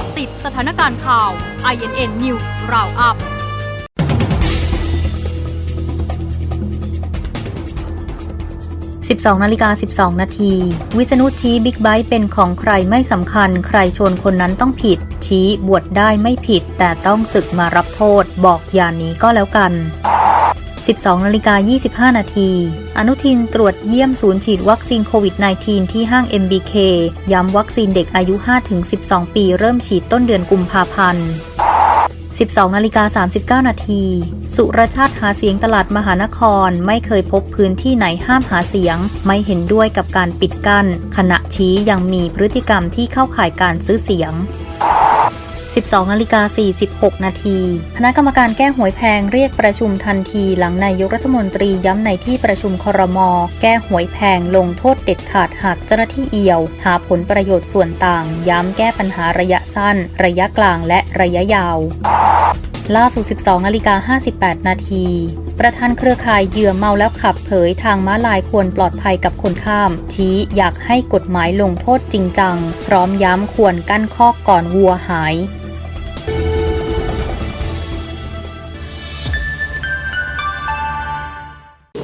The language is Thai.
าะติดสถานการณ์ข่าว INN News Roundup 12นาฬิกา12 นาที วิษณุชี้บิ๊กไบค์เป็นของใครไม่สำคัญ ใครชนคนนั้นต้องผิด ชี้บวชได้ไม่ผิด แต่ต้องศึกมารับโทษ บอกอย่าหนีก็แล้วกัน 12นาฬิกา25 นาที อนุทินตรวจเยี่ยมศูนย์ฉีดวัคซีนโควิด -19 ที่ห้าง MBK ย้ำวัคซีนเด็กอายุ 5-12 ปีเริ่มฉีดต้นเดือนกุมภาพันธ์12นาฬิกา39 นาที สุรชาติหาเสียงตลาดมหานครไม่เคยพบพื้นที่ไหนห้ามหาเสียง ไม่เห็นด้วยกับการปิดกั้นขณะชี้ยังมีพฤติกรรมที่เข้าข่ายการซื้อเสียง 12นาฬิกา46 นาที คณะกรรมการแก้หวยแพงเรียกประชุมทันทีหลังนายกรัฐมนตรีย้ำในที่ประชุมครม แก้หวยแพงลงโทษเด็ดขาดหากเจ้าหน้าที่เอี่ยว หาผลประโยชน์ส่วนต่าง ย้ำแก้ปัญหาระยะสั้น ระยะกลางและระยะยาว ล่าสุด 12นาฬิกา58 นาทีประธานเครือข่ายเหยื่อเมาแล้วขับเผยทางม้าลายควรปลอดภัยกับคนข้าม ชี้อยากให้กฎหมายลงโทษจริงจัง พร้อมย้ำควรกั้นคอก่อนวัวหาย